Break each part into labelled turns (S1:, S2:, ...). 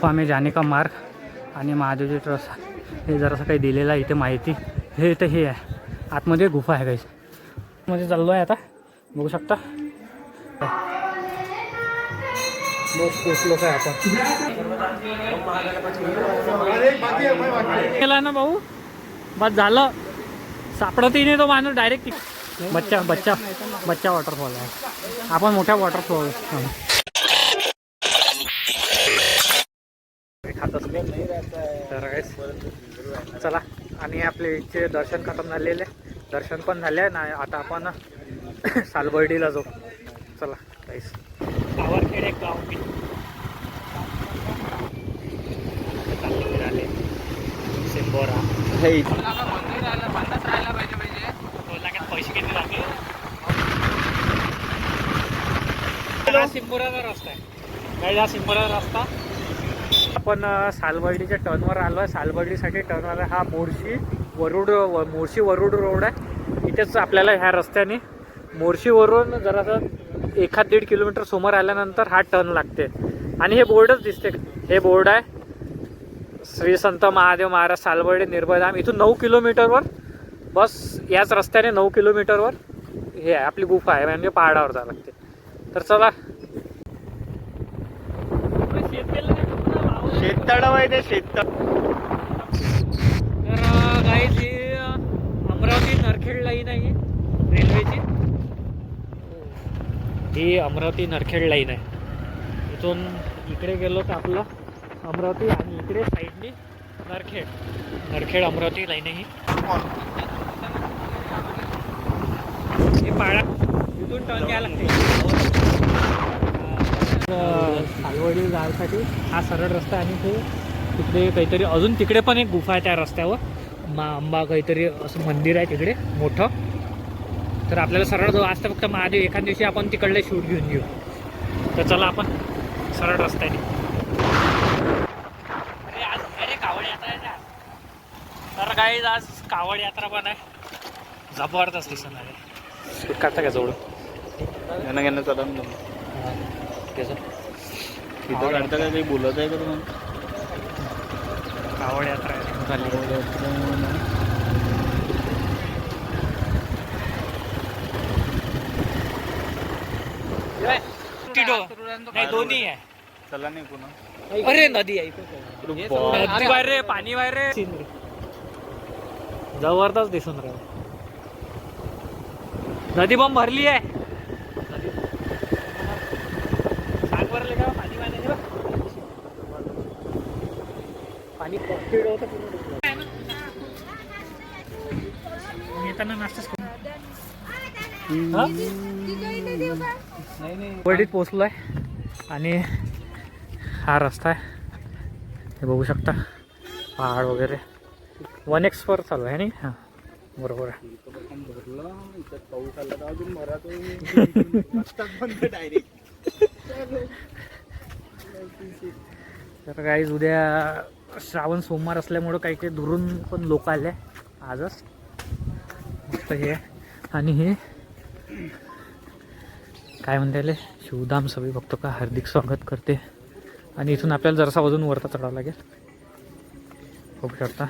S1: गुफा में जाने का मार्ग आणि महादेवचे ट्रस्ट हे जरासं काही दिलेलं आहे इथे माहिती. हे इथं हे आहे. आतमध्ये गुफा आहे काहीच मध्ये चाललो आहे आता. बघू शकता. पोचलो काय आपण केला ना भाऊ? बस झालं. सापडतही नाही तो माणूस डायरेक्ट बच्चा बच्चा बच्चा वॉटरफॉल आहे. आपण मोठ्या वॉटरफॉल चला. आणि आपले इथचे दर्शन खतम झालेले. दर्शन पण झाले ना आता आपण सालबर्डीला जाऊ. चला काहीच सावरखेड एक गाव मी सिंबोरा पैसे किती लागले? हा सिंबोराचा रस्ता आहे. काय हा सिंबोराचा रस्ता. आपण सालबर्डीच्या टर्नवर आलो आहे सालबर्डीसाठी टर्नवर हा मोर्शी वरुड व- मोर्शी वरुड रोड आहे. इथेच आपल्याला ह्या रस्त्याने मोर्शीवरून जरासं एखाद दीड किलोमीटर समोर आल्यानंतर हा टर्न लागते. आणि हे बोर्डच दिसते. हे बोर्ड आहे. श्री संत महादेव महाराज सालबर्डी निर्भयधाम इथून नऊ किलोमीटरवर. बस याच रस्त्याने नऊ किलोमीटरवर हे आहे. आपली गुफा आहे. म्हणजे पहाडावर जावं लागते. तर चला
S2: शेततळाव आहे ते शेततळ.
S1: तर गाईज ही अमरावती नरखेड लाईन आहे. रेल्वेची ही अमरावती नरखेड लाईन आहे. इथून इकडे गेलो तर आपलं? अमरावती आणि इकडे साईडनी नरखेड. नरखेड अमरावती लाईन आहे ही. हे पाळा इथून टर्न घ्यायला लागते. सालवडी जायसाठी हा सरळ रस्ता आहे. आणि ते तिकडे काहीतरी अजून तिकडे पण एक गुफा आहे त्या रस्त्यावर. मा अंबा काहीतरी असं मंदिर आहे तिकडे मोठं. तर आपल्याला सरळ जाऊ आज तर फक्त महादेव एखाद दिवशी आपण तिकडले शूट घेऊन घेऊ तर चला आपण सरळ रस्त्याने. अरे आज अरे कावड यात्रा आहे ना. तर काही आज कावड यात्रा पण आहे. जबरदस्त दिसणार आहे. काढता का जवळ?
S2: यांना घेणं चला तिथं काढता काय काही बोलत आहे का तुम्हाला
S1: यात्रा झाली नाही दोन्ही आहे.
S2: चला नाही पुन्हा.
S1: अरे नदी आहे. नदी बाहेर रे पाणी बाहेर रे. जबरदस्त दिसून राहिलं. नदी पण भरली आहे. भरले का पाणी बघ. पाणी होतं पूर्ण डुबलं. येताना नाश्ताच करू. हा? वडीत पोचलो आहे आणि हा रस्ता आहे. हे बघू शकता. पहाड वगैरे. वन एक्सवर चालू आहे नाही? हां. बरोबर आहे.
S2: पाऊस आला तर
S1: काहीच उद्या श्रावण सोमवार असल्यामुळं काही काही दुरून पण लोक आले. आजच. मस्त हे. आहे. आणि हे. काय म्हणता शिवधाम सभी बघतो का? हार्दिक स्वागत करते. आणि इथून आपल्याला जरासा अजून वरता चढावं लागेल. बघू शकता.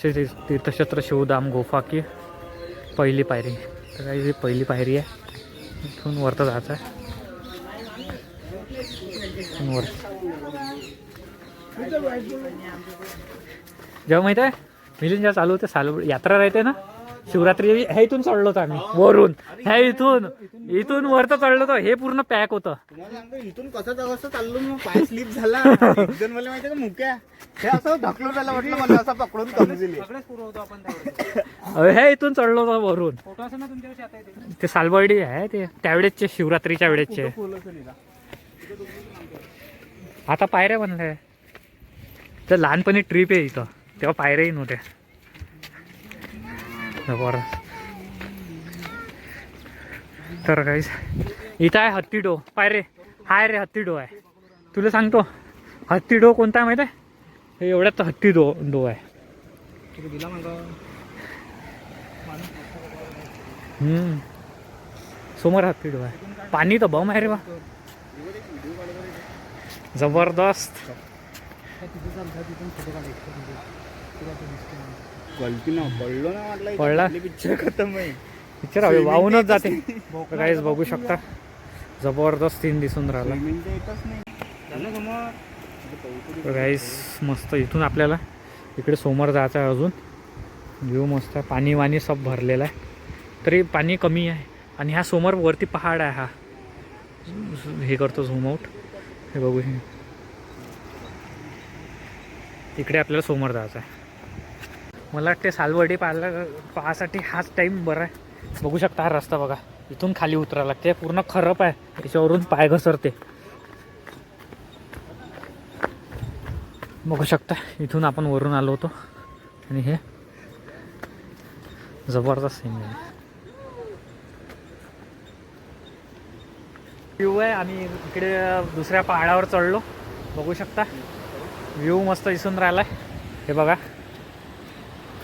S1: श्री तीर्थक्षेत्र शिवधाम गोफा की पहिली पायरी. तर काही पहिली पायरी आहे. इथून वरता जायचं आहे. वर जेव्हा माहिती आहे? मिलिंद जेव्हा चालू होते साल यात्रा राहते ना? शिवरात्री ह्या इथून चढलो होतो आम्ही वरून. ह्या इथून इथून वर तर चढलो होतो. हे पूर्ण पॅक होतं.
S2: इथून कसं कसं चाललो मग पाय स्लिप झाला. एक जण मला माहिती का मुक्या? हे असं ढकलून राहिलं म्हटलं मला असं पकडून कमी दिली
S1: अहो, ह्या इथून चढलो होतो वरून. ते सालबर्डी आहे ते त्यावेळेसचे शिवरात्रीच्या वेळेसचे. आता पायऱ्या बनल्या. तर लहानपणी ट्रिप आहे इथं. तेव्हा पायऱ्याही नव्हत्या बरं तर काहीच इथं आहे हत्तीडो पायरे हाय रे हत्तीडो आहे. तुला सांगतो हत्तीडो कोणता आहे माहिती आहे? हे एवढ्यात हत्ती डो डो आहे. समोर हत्ती डो आहे. पाणी तर बम आहे रे बा. जबरदस्त
S2: गलती ना पडलो ना म्हटलं
S1: पडला?
S2: पिक्चर खतम आहे
S1: पिक्चर हवे वाहूनच जाते. काहीच बघू शकता. जबरदस्त सीन दिसून राहिला. गाईस मस्त इथून आपल्याला इकडे समोर जायचं आहे अजून. व्ह्यू मस्त आहे. पाणी वाणी सब भरलेलं आहे. तरी पाणी कमी आहे. आणि ह्या समोर वरती पहाड आहे हा. हे करतो झूम आउट हे बघू हे. इकडे आपल्याला समोर जायचं आहे. मला वाटते सालवडी पाहायला पाहासाठी हाच टाईम बरा आहे. बघू शकता हा रस्ता बघा. इथून खाली उतरावं लागते पूर्ण खरप आहे. याच्यावरून पाय घसरते. बघू शकता. इथून आपण वरून आलो होतो. आणि हे जबरदस्त सीन आहे. व्ह्यू आहे आम्ही इकडे दुसऱ्या पहाडावर चढलो. बघू शकता. व्ह्यू मस्त दिसून राहिला हे बघा.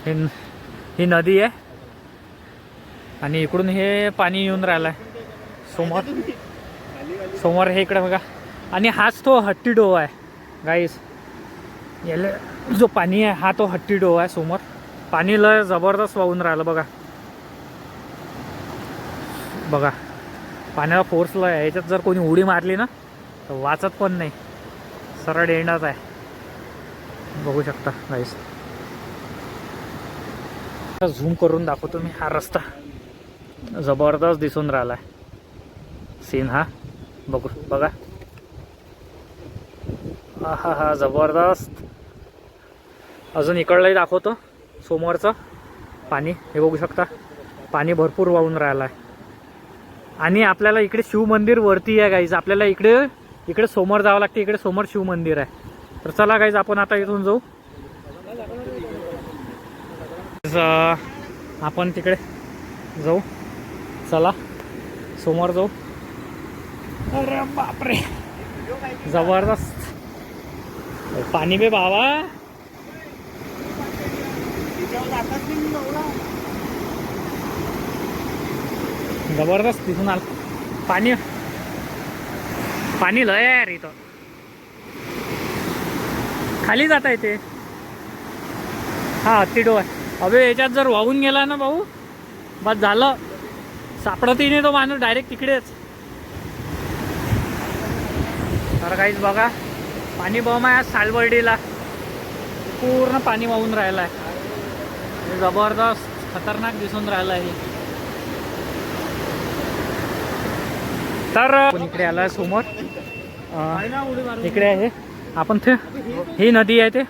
S1: हे ही नदी आहे. आणि इकडून हे पाणी येऊन राहिलं आहे समोर. समोर हे इकडे बघा. आणि हाच तो हट्टी डोह आहे. गाईस याला जो पाणी आहे हा तो हट्टी डोह आहे समोर. पाणी लय जबरदस्त वाहून राहिलं बघा. बघा. पाण्याला फोर्सला आहे. याच्यात जर कोणी उडी मारली ना तर वाचत पण नाही. सरळ एंडच आहे. बघू शकता गाईस झूम करून दाखवतो मी हा रस्ता. जबरदस्त दिसून राहिला आहे सीन हा. बघू बघा. हा हा जबरदस्त. अजून इकडलंही दाखवतो. समोरचं पाणी हे बघू शकता. पाणी भरपूर वाहून राहिलं आहे आणि आपल्याला इकडे शिवमंदिर वरती आहे गाईज आपल्याला इकडे इकडे समोर जावं लागते इकडे समोर शिवमंदिर आहे. तर चला गाईज आपण आता इथून जाऊ. आपण तिकडे जाऊ. चला समोर जाऊ. अरे बापरे. जबरदस्त. पाणी बे बाबा
S2: तिच्यावर जातच नाही मी एवढा.
S1: जबरदस्त दिसून आलं. पाणी. पाणी लय यार इथं. खाली जाता येते. हा हत्ती आहे अबे याच्यात जर वाहून गेला ना भाऊ बस झालं. सापडतही नाही तो माणूस डायरेक्ट तिकडेच. तर काहीच बघा पाणी बम आहे आज सालबर्डीला पूर्ण पाणी वाहून राहिलं आहे जबरदस्त खतरनाक दिसून राहिलं आहे तर इकडे आला समोर? इकडे आहे. आपण ते ही नदी आहे ते.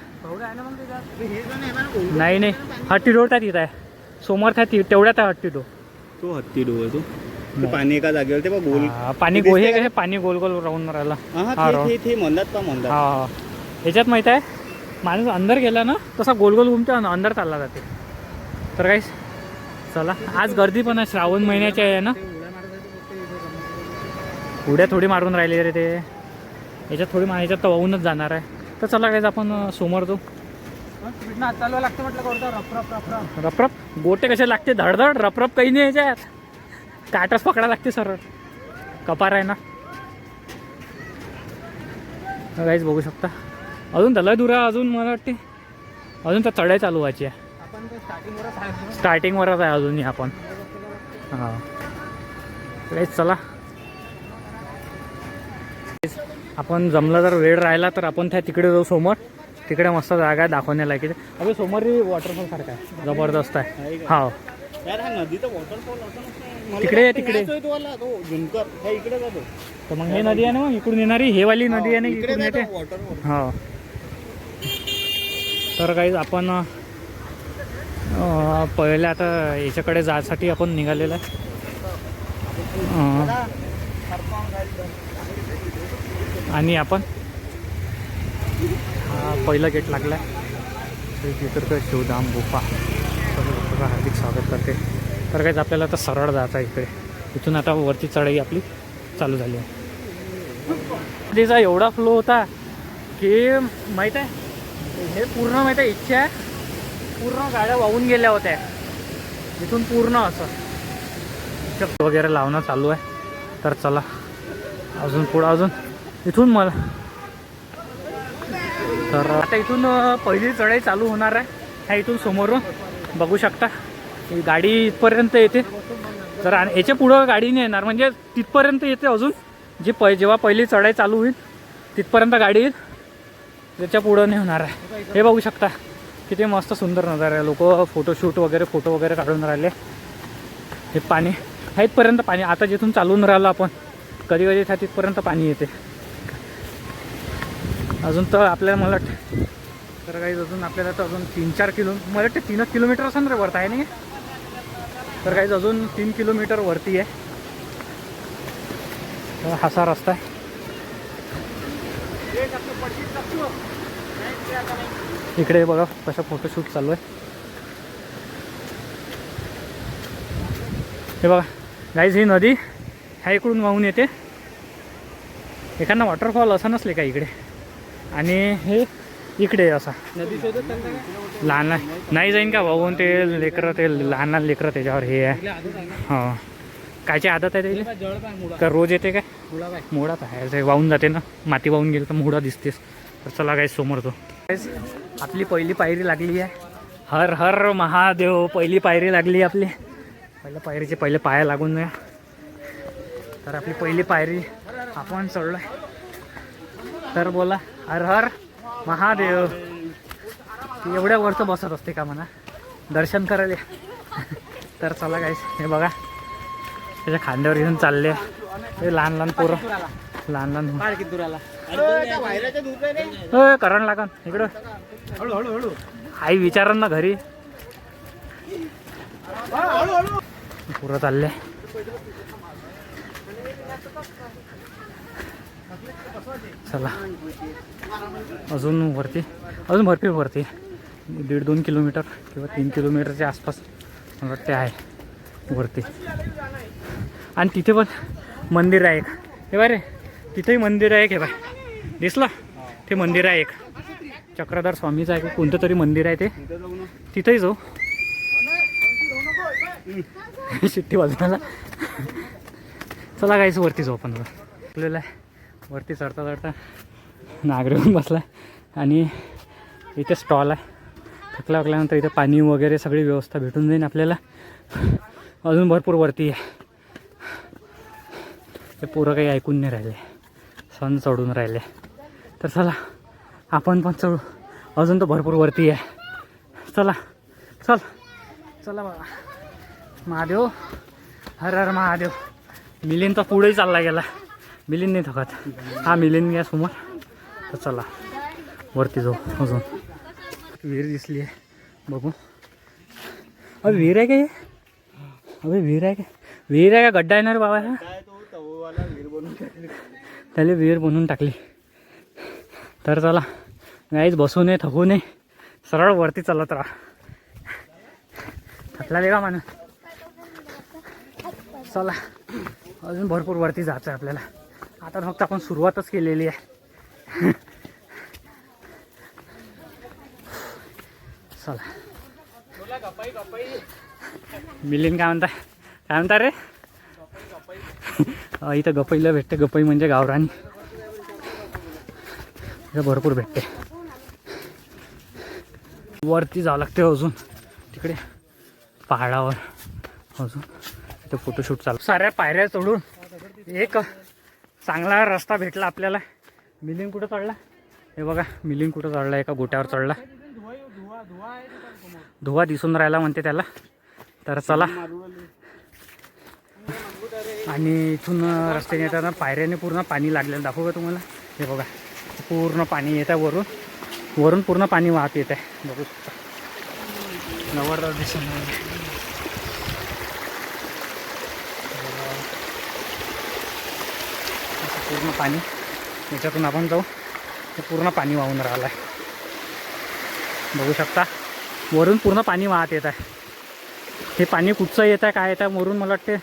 S1: नाही नाही. हट्टी रोड त्या तिथं आहे. समोर त्या ति- तेवढ्यात आहे हट्टी रोड
S2: तो हत्ती डोह तो. ते पाणी एका जागेवर ते बघ गोल
S1: हा, पाणी
S2: ते
S1: गो
S2: दिसतंय
S1: हे
S2: का?
S1: पाणी गोल गोल राहून राहिला
S2: हा
S1: हा,
S2: ते-
S1: रो.
S2: ते ते म्हणतात का म्हणतात?
S1: हा ह्याच्यात माहीत आहे माणूस अंदर गेला ना तसा गोल गोल घुमते आणि अंदर चालला जाते. तर काही चला. आज गर्दी पण आहे श्रावण महिन्याची आहे ना? उड्या थोडी मारून राहिली रे ते. याच्यात थोडी याच्यात तर वाहूनच जाणार आहे. तर चला काय आपण समोर जाऊ.
S2: चालवा लागतं म्हटलं
S1: रपरप गोटे कसे लागते? धडधड रपरप काही नाही याच्यात. काटच पकडा लागते सरळ. कपार आहे ना. काहीच बघू शकता. अजून त्याला दूर आहे अजून मला वाटते. अजून त्या चढाई चालू व्हायची आहे.
S2: स्टार्टिंगवरच आहे.
S1: स्टार्टिंगवरच आहे अजूनही आपण. हां. काहीच चला. आपण जमलं जर वेळ राहिला तर आपण त्या तिकडे जाऊ समोर तिकडे मस्त जागा आहे दाखवण्याला की अरे समोर वॉटरफॉल सारखा आहे. जबरदस्त आहे? हा
S2: नदीचा वॉटरफॉल
S1: तिकडे तिकडे. तर मग हे नदी आहे ना मग इकडून येणारी हे वाली नदी आहे ना
S2: इकडे
S1: इकडून येते. हा तर काही आपण अं, पहिले आता याच्याकडे जायसाठी आपण निघालेलं आहे. आणि आपण हा पहिला गेट लागला आहे श्री शिवधाम गुफा. सर्व हार्दिक स्वागत करते. तर काहीच आपल्याला आता सरळ जायचं आहे इकडे. इथून आता वरती चढाई आपली चालू झाली आहे. तिचा एवढा फ्लो होता की माहीत आहे? हे पूर्ण माहीत आहे इच्छा आहे. पूर्ण गाड्या वाहून गेल्या होत्या. इथून पूर्ण असं. चक वगैरे लावणं चालू आहे. तर चला अजून पुढं अजून. इथून मला. तर आता इथून पहिली चढाई चालू होणार आहे. ह्या इथून समोरून बघू शकता. ही गाडी इथपर्यंत येते. तर आणि याच्या पुढं गाडी नाही येणार. म्हणजे तिथपर्यंत येते अजून. जी प जेव्हा पहिली चढाई चालू होईल तिथपर्यंत गाडी येईल. त्याच्या पुढं नाही होणार आहे. हे बघू शकता. किती मस्त सुंदर नजारा आहे. लोक फोटोशूट वगैरे फोटो वगैरे काढून राहिले. हे पाणी. ह्या इथपर्यंत पाणी. आता जिथून चालून राहिलो आपण कधी कधी त्या तिथपर्यंत पाणी येते. अजून तर आपल्याला मला वाटतं तर काही अजून आपल्याला तर अजून तीन चार किलो मला वाटतं तीनच किलोमीटर असं रे वरता आहे नाही? तर काही अजून तीन किलोमीटर वरती आहे. तर हासा रस्ता आहे. इकडे बघा कसं फोटोशूट चालू आहे. हे बघा गाईज ही नदी ह्या इकडून वाहून येते. एखादा वॉटरफॉल असा नसले का इकडे? आणि हे इकडे असा. लहान लहान नाही जाईन का वाहून ते लेकरं ते लहान लहान लेकरं त्याच्यावर हे आहे.
S2: हो.
S1: हा. कायची आदत आहे त्याची? का रोज येते काय? मुळात आहे. वाहून जाते ना. माती वाहून गेली तर मुळा दिसतेस. तर चला काय समोर तो आपली पहिली पायरी लागली आहे. हर हर महादेव पहिली पायरी लागली आपली. पहिल्या पायरीचे पहिले पाया लागून तर आपली पहिली पायरी आपण चढलो आहे तर बोला हर हर महादेव. एवढ्या वरचं बसत असते का म्हणा? दर्शन करायला तर चला काहीच हे बघा. त्याच्या खांद्यावर घेऊन चालले. हे लहान लहान पोरं. लहान लहान होय करण लागन इकडं.
S2: हळूहळू
S1: आई विचारन ना घरी. पुरं चालले. चला. अजून वरती अजून भरपूर वरती. दीड दोन किलोमीटर किंवा तीन किलोमीटरच्या आसपास मला वाटते आहे वरती. आणि तिथे पण मंदिर आहे एक. हे बाय रे तिथेही मंदिर आहे एक हे बाय दिसलं? ते मंदिर आहे एक. चक्रधार स्वामीचं आहे का कोणतं तरी मंदिर आहे ते. तिथेही जाऊ. शिट्टी बाजूला चला काहीच वरती जाऊ आपण. आपल्याला वरती चढता चढता नागरे बसला आणि इथे स्टॉल आहे. थकला थकल्यानंतर इथे पाणी वगैरे सगळी व्यवस्था भेटून जाईल आपल्याला. अजून भरपूर वरती आहे. ते पोरं काही ऐकून नाही राहिले. सण चढून राहिले. तर चला आपण पण चढू. अजून तर भरपूर वरती आहे. चला चल. चला बाबा. महादेव. हर हर महादेव. मिलिंद तर पुढेही चालला गेला. मिलीन नाही थकत. हा मिलीन घ्या समोर. तर चला वरती जाऊ अजून. विहीर दिसली आहे बघू. अभि विहीर आहे का अभि विहीर आहे का? विहीर आहे का? गड्डा येणार बाबा हा? त्याला विहीर बनवून टाकली. तर चला नाहीच बसू नये थकू नये. सरळ वरती चालत राहा. थकला का म्हणा चला अजून भरपूर वरती जायचं आहे आपल्याला. आता फक्त आपण सुरुवातच केलेली आहे. चला. मिलिन काय म्हणता काय म्हणता रे? इथं गपईला भेटते. गपई म्हणजे गावरानी. इथं भरपूर भेटते. वरती जावं लागते अजून. तिकडे. पहाडावर अजून. इथं फोटोशूट चालू. साऱ्या पायऱ्या चढून एक चांगला रस्ता भेटला आपल्याला. मिलिंग कुठं चढला? हे बघा मिलिंग कुठं चढला? एका गोट्यावर चढला. धुवा दिसून राहिला म्हणते त्याला. तर चला. आणि इथून रस्त्याने येताना पायऱ्याने पूर्ण पाणी लागलेलं. दाखवू का तुम्हाला? हे बघा पूर्ण पाणी येत आहे वरून. वरून पूर्ण पाणी वाहत येत आहे. बघू शकता. नवरदार दिसून राहिलं. असं पूर्ण पाणी. याच्यातून आपण जाऊ. ते पूर्ण पाणी वाहून राहिलं आहे बघू शकता. वरून पूर्ण पाणी वाहत येत आहे. हे पाणी कुठचं येत आहे काय येत आहे वरून मला वाटते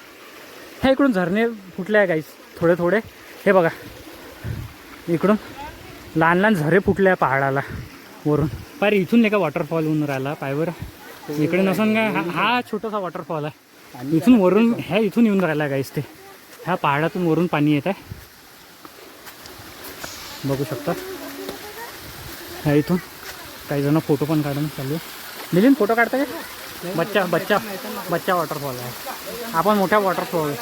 S1: हे इकडून झरणे फुटले आहे गाईस थोडे थोडे. हे बघा. इकडून लहान लहान झरे फुटले आहे पहाडाला. वरून. पाय इथून नाही का वॉटरफॉल होऊन राहिला पायवर इकडे नसून काय हा हा छोटासा वॉटरफॉल आहे. इथून वरून ह्या इथून येऊन राहिला गाईस ते. ह्या पहाडातून वरून पाणी येत आहे. बघू शकता ह्या इथून काही जण फोटो पण काढून चालू आहे मिलिंद फोटो काढता का? बच्चा बच्चा बच्चा वॉटरफॉल आहे. आपण मोठ्या वॉटरफॉल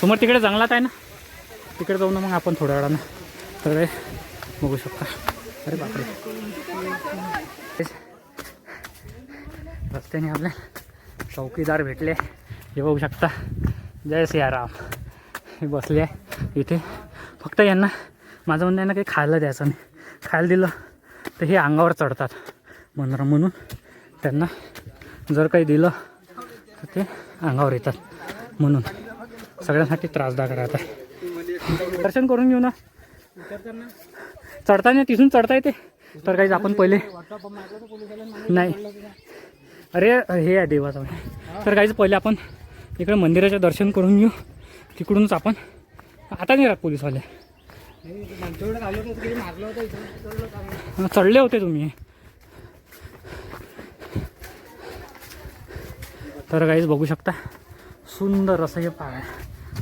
S1: समोर तिकडे जंगलात आहे ना? तिकडे जाऊ ना मग आपण थोड्या वेळानं. सगळे बघू शकता. अरे बापरे. रस्त्याने आपल्या चौकीदार भेटले. हे बघू शकता. जय सियाराम. हे बसले आहे इथे. फक्त यांना माझं म्हणणं आहे ना काही खायला द्यायचं नाही. खायला दिलं तर हे अंगावर चढतात. म्हणून म्हणून त्यांना जर काही दिलं तर ते अंगावर येतात म्हणून. सगळ्यांसाठी त्रासदायक करायचा दर्शन करून घेऊ ना. चढताना तिथून चढता येते. तर काही आपण पहिले नाही. अरे हे आहे देवाचं. तर काहीच पहिले आपण इकडे मंदिराचं दर्शन करून घेऊ. तिकडूनच आपण आता नाही राहत पोलिसवाले. चढले होते तुम्ही. तर काहीच बघू शकता. सुंदर असं हे पा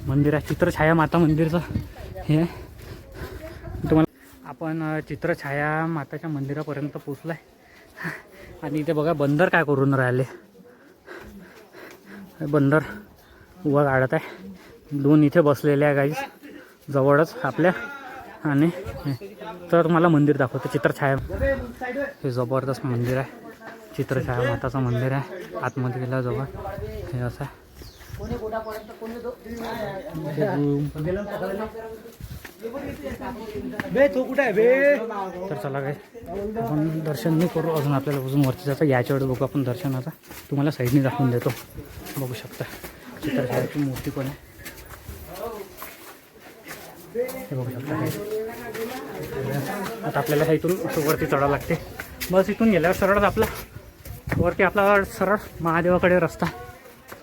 S1: मंदिर आहे. चित्रछाया माता मंदिरचं हे तुम्हाला आपण चित्रछाया माताच्या मंदिरापर्यंत पोचलो आहे आणि इथे बघा बंदर काय करून राहिले. बंदर उभा काढत आहे. दोन इथे बसलेले आहे गाईज जवळच आपल्या. आणि. तर मला मंदिर दाखवतो चित्रछाया हे जबरदस्त मंदिर आहे. चित्रछाया माताचं मंदिर आहे. आतमध्ये गेल्या जवळ हे असं आहे. तर चला काय आपण दर्शन नाही करू अजून आपल्याला अजून वरती जातं याच्या वेळेस बघू आपण दर्शन आता तुम्हाला साईडने दाखवून देतो. बघू शकता. चित्रछायाची मूर्ती पण आहे. हे बघू शकता आता आपल्याला ह्या इथून वरती चढावं लागते. बस इथून गेल्यावर सरळच आपला वरती आपला सरळ महादेवाकडे रस्ता.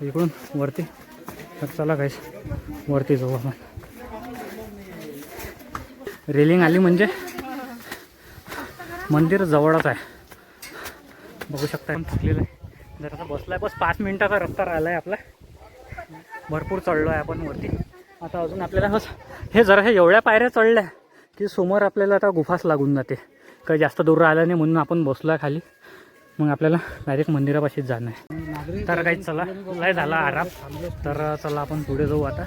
S1: इकडून वरती. तर चला काहीच वरती जाऊ आपण. रेलिंग आली म्हणजे मंदिर जवळच आहे. बघू शकता चुकलेलं आहे. जर आता बसला आहे बस पाच मिनिटाचा रस्ता राहिला आहे आपला. भरपूर चढलो आहे आपण वरती. आता अजून आपल्याला बस हे जरा हे एवढ्या पायऱ्या चढल्या की समोर आपल्याला आता गुफास लागून जाते. काही जास्त दूर राहिलं नाही म्हणून आपण बसलो आहे खाली. मग आपल्याला डायरेक्ट मंदिरापाशीच जाणं आहे. तर काही चला लय झाला आराम. तर चला आपण पुढे जाऊ आता.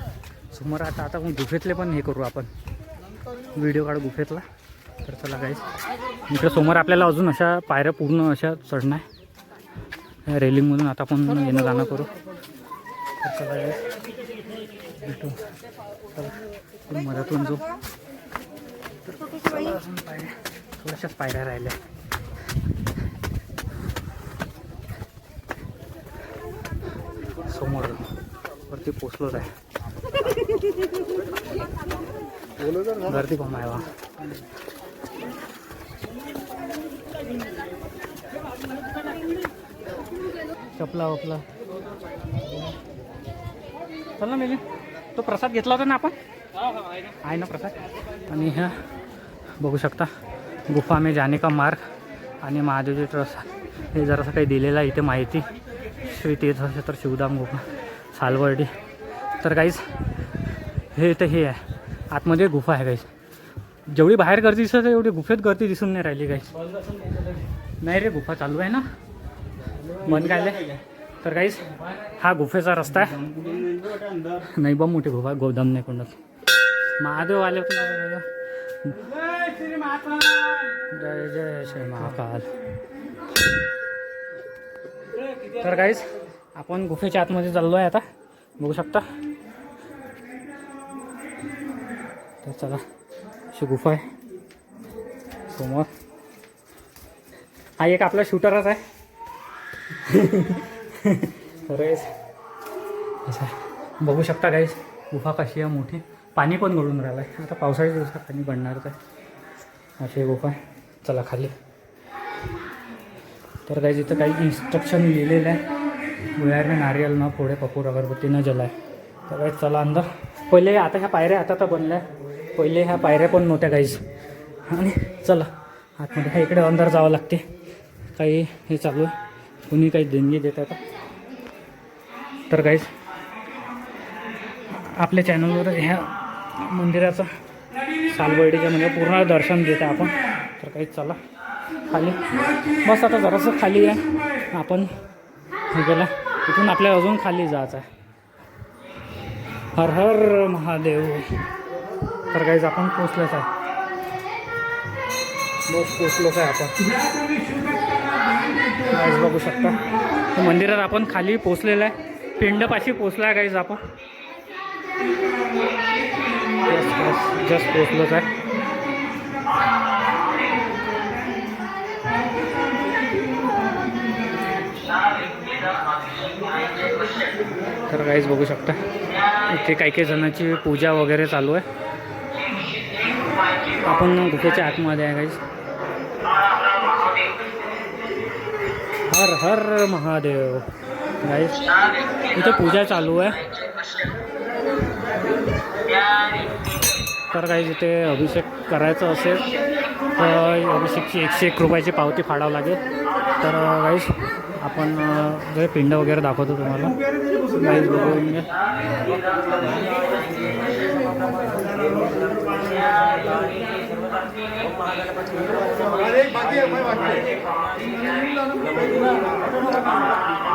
S1: समोर आता आता मग गुफेतले पण हे करू आपण. व्हिडिओ काढू गुफेतला. तर चला काहीच इकडे समोर आपल्याला अजून अशा पायऱ्या पूर्ण अशा चढणं आहे. रेलिंगमधून आता आपण येणं जाणं करू. तर चला. भेटू. चला. मधातून जाऊ अजून पायऱ्या थोड्याशाच पायऱ्या राहिल्या. समोर वरती पोचलोच आहे. गर्दी पण आहे वा चपला वपला. चल ना मेली. तो प्रसाद घेतला होता ना आपण? आहे ना. प्रसाद? आणि ह्या बघू शकता गुफा में जाने का मार्ग आणि महादेवचे ट्रस्ट. हे जरासं काही दिलेलं आहे इथे माहिती. श्री तीर्थक्षेत्र शिवधाम गुफा सालवर्डी. तर काहीच हे तर हे आहे. आतमध्ये गुफा आहे काहीच जेवढी बाहेर गर्दी दिसत आहे एवढी गुफेत गर्दी दिसून नाही राहिली काहीच नाही रे गुफा चालू आहे ना? बंद काय तर काहीच हा गुफेचा रस्ता आहे. नाही बा मोठी गुफा गोदाम नाही कोणत महादेव आले जय जय श्री महाकाल. तर काहीच आपण गुफेच्या आतमध्ये चाललो आहे आता. बघू शकता. तर चला अशी गुफा आहे. समोर. हा एक आपला शूटरच आहे. तर असं बघू शकता काहीच गुफा कशी आहे मोठी. पाणी पण गळून राहिलं आहे आता पावसाळ्याच्या दिवसात पाणी पडणारच आहे अशी गुफा. चला खाली. तर काही इथं काही इन्स्ट्रक्शन लिहिलेलं आहे. गुळ्यार में नारियल न फोडे पपूर अगरबत्ती न जलाय. तर काही चला अंदर. पहिले आता ह्या पायऱ्या आता तर बनल्या. पहिले ह्या पायऱ्या पण नव्हत्या काहीच आणि चला. आतमध्ये ह्या इकडे अंदर जावं लागते. काही हे चालू आहे. कुणी काही देणगी देता का? तर काहीच आपल्या चॅनलवर ह्या मंदिराचं सालबर्डीच्या म्हणजे पूर्ण दर्शन देत आहे आपण. तर काहीच चला. खाली. बस आता जरासं खाली आहे आपण हे केलं. इथून आपल्याला अजून खाली जायचं आहे. हर हर महादेव. तर काहीच आपण पोचलंच आहे. बस पोचलोच आहे आपण. गाईज बघू शकता. मंदिरात आपण खाली पोचलेलं आहे. पिंडपाशी पोचला आहे गाईज आपण. जस्ट जस्ट पोचलोच आहे. तर काहीच बघू शकता. इथे काही काही जणांची पूजा वगैरे चालू आहे. आपण गुफेच्या आतमध्ये आहे काहीच हर हर महादेव। गाईस इथे पूजा चालू आहे. तर काही इथे अभिषेक करायचं असेल तर अभिषेकची एकशे एक रुपयाची पावती फाडावं लागेल. तर गाईस आपण जे पिंड वगैरे दाखवतो तुम्हाला गाईस बघून घ्या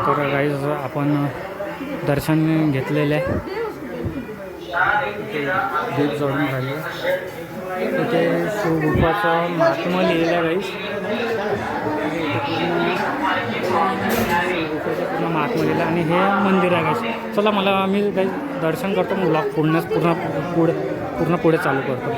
S1: तर गाईज आपण दर्शन घेतलेले दीप जोडून राहिले. तिथे शिवरूपाचं महात्मा लिहिलं आहे गाईज पूर्ण महात्मा लिहिलं आणि हे मंदिर आहे गाईज चला मला मी काही दर्शन करतो मग ब्लॉग पूर्ण पूर्ण पुढे. पूर्ण पुढे चालू करतो.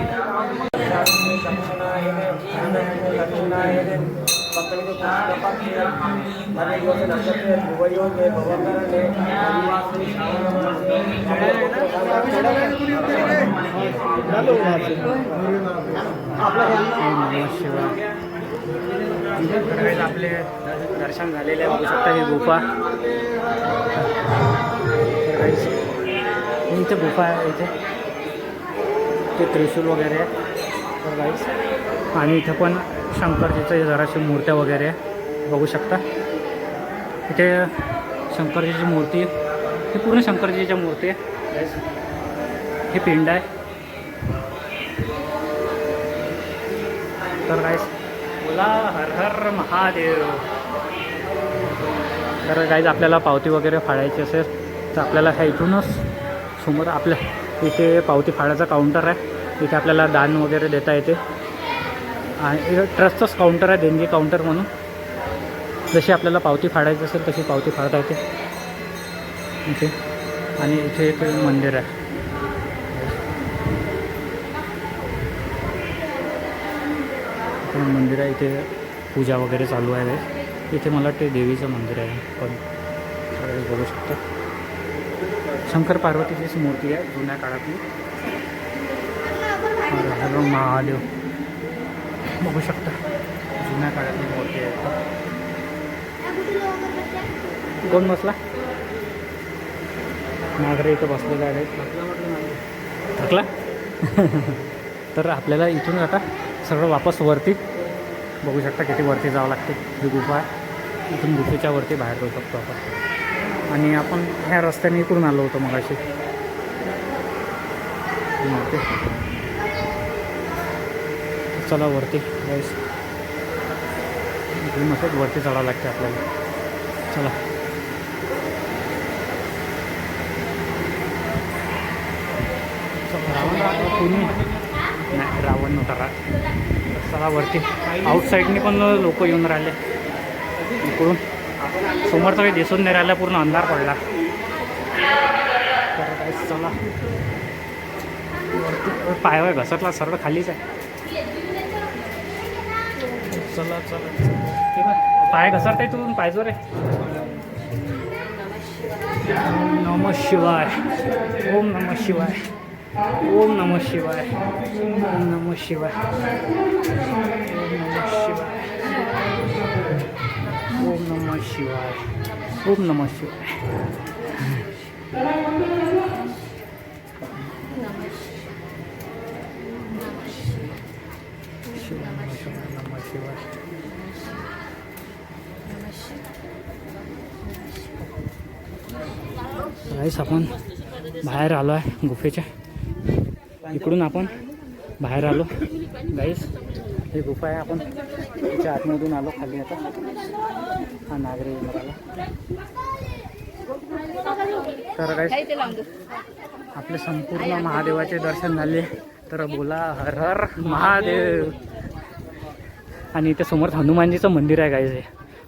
S1: आपले दर्शन झालेले बघू शकता ही गुफा. इथे गुफा आहे इथे. ते त्रिशूल वगैरे आहे. गाईस आणि इथे पण शंकरजीचं जराशी मूर्त्या वगैरे बघू शकता. इथे शंकरजीची मूर्ती ही पूर्ण शंकरजीच्या मूर्ती आहे. ही पिंड आहे. तर गाईस बोला हर हर महादेव. तर गाईज आपल्याला पावती वगैरे फाडायची असेल तर आपल्याला ह्या इथूनच समोर आपल्या इथे पावती फाडायचा काउंटर आहे. इथे आपल्याला दान वगैरे देता येते. आणि ट्रस्टचंच काउंटर आहे देणगी काउंटर म्हणून. जशी आपल्याला पावती फाडायची असेल तशी पावती फाडता येते. इथे. आणि इथे एक मंदिर आहे. मंदिर आहे इथे पूजा वगैरे चालू आहे. इथे मला वाटते देवीचं मंदिर आहे पण सगळे बघू शकतो. शंकर पार्वतीचीच मूर्ती आहे जुन्या काळातली. हॅलो महादेव. बघू शकता जुन्या काळातली मूर्ती आहे कोण बसला? नागरे इथं बसलेला आहे थकला? तर आपल्याला इथून आता सगळं वापस वरती बघू शकता किती वरती जावं लागते. ही गुफा आहे. इथून गुफेच्या वरती बाहेर जाऊ शकतो आपण. आणि आपण ह्या रस्त्याने इकडून आलो होतो मग अशी चला वरती गाईस मस्त असंच वरती चढावं लागते आपल्याला. चला. रावण रावण नाही रावण नव्हता रा चला वरती. आउटसाईडने पण लोक येऊन राहिले. समोरचं काही दिसून नाही राहिलं पूर्ण अंधार पडला. तर काय चला. पायवाय घसरला सर्व खालीच आहे. चला चला. ठीक आहे. पाय घसरताय तू पायजोर आहे. ओम नम शिवाय. ओम नम शिवाय. ओम नम शिवाय. ओम नम शिवाय. ओम नम शिवाय ओम नम शिवाय। नमः शिवाय शिवाय गाईस आपण बाहेर आलो आहे गुफेच्या. इकडून आपण बाहेर आलो. गाईस ही गुफा आहे आपण त्याच्या आतमधून आलो खाली आता. हा नागरी तर काय आपले संपूर्ण महादेवाचे दर्शन झाले. तर बोला हर हर महादेव. आणि इथे समोर हनुमानजीचं मंदिर आहे गाईज हे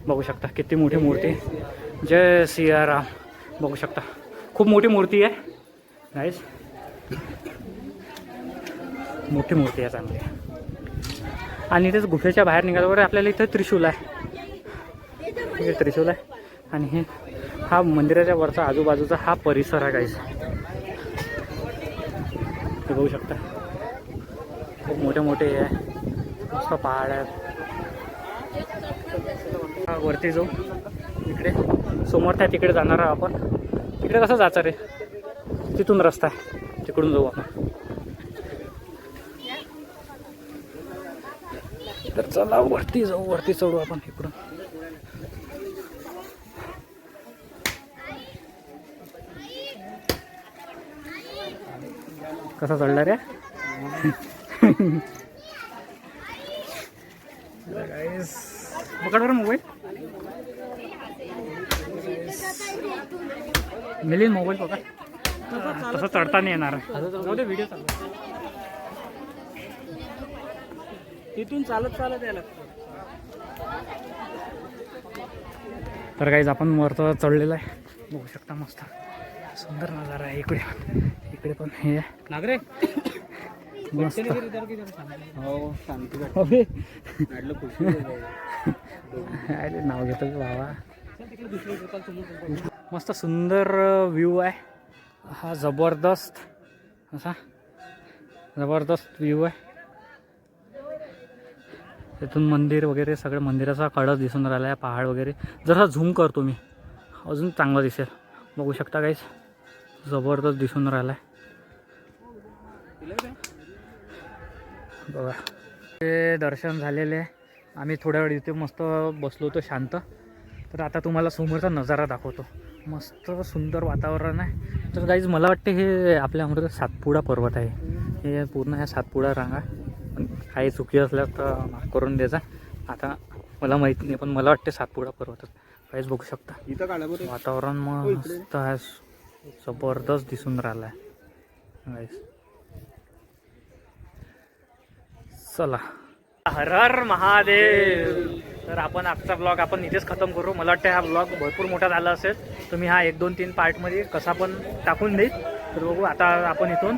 S1: बघू शकता किती मोठी मूर्ती. जय सियाराम. बघू शकता. खूप मोठी मूर्ती आहे गाईज मोठी मूर्ती आहे चांगली. आणि इथेच गुफेच्या बाहेर निघाल्यावर आपल्याला इथं त्रिशूल आहे. इथे त्रिशूल आहे. आणि हे हा मंदिराच्या वरचा आजूबाजूचा हा परिसर आहे गाईज ते बघू शकता. खूप मोठे मोठे हे आहे. मस्त पहाड आहे. हा, वरती जाऊ. इकडे. समोर त्या तिकडे जाणार आहोत आपण. तिकडे कसं जायचं रे? तिथून रस्ता आहे. तिकडून जाऊ आपण. चला वरती जाऊ वरती चढू आपण इकडून. कसा चढला रे पकड बरं मोबाईल. मिळेल मोबाईल पकड. तसं चढता नाही येणार. जाऊ दे व्हिडिओ चालू
S2: तिथून चालत चालत यायला
S1: तर काहीच आपण वरतं चढलेलं आहे. बघू शकता मस्त. सुंदर नजारा आहे इकडे. इकडे पण हे.
S2: नागरे?
S1: मस्त.
S2: हो शांती
S1: अबे,
S2: वाटलं खुशी
S1: अरे नाव घेतो की बाबा. मस्त सुंदर व्ह्यू आहे. हा जबरदस्त. असा. जबरदस्त व्ह्यू आहे. तिथून मंदिर वगैरे सगळं मंदिराचा कळस दिसून राहिला आहे पहाड वगैरे. जसा झूम करतो मी अजून चांगलं दिसेल. बघू शकता काहीच जबरदस्त दिसून राहिला आहे. बघा. ते दर्शन झालेले आहे. आम्ही थोड्या वेळ इथे मस्त बसलो होतो शांत. तर आता तुम्हाला समोरचा नजारा दाखवतो. मस्त सुंदर वातावरण आहे. तर काहीच मला वाटते हे आपल्या अमृत सातपुडा पर्वत आहे. हे पूर्ण ह्या सातपुडा रांगा. काही चुकी असल्यास तर माफ करून द्यायचा आता मला माहीत नाही पण मला वाटते सातपुडा पर्वत काहीच बघू शकता.
S2: इथं काढा बरं.
S1: वातावरण मस्त आहे. जबरदस्त दिसून राहिलं आहे गाईस चला. हर हर महादेव. तर आपण आजचा ब्लॉग आपण इथेच खतम करू. मला वाटतं हा ब्लॉग भरपूर मोठा झाला असेल. तुम्ही हा एक दोन तीन पार्टमध्ये कसा पण टाकून देईल. तर बघू आता आपण इथून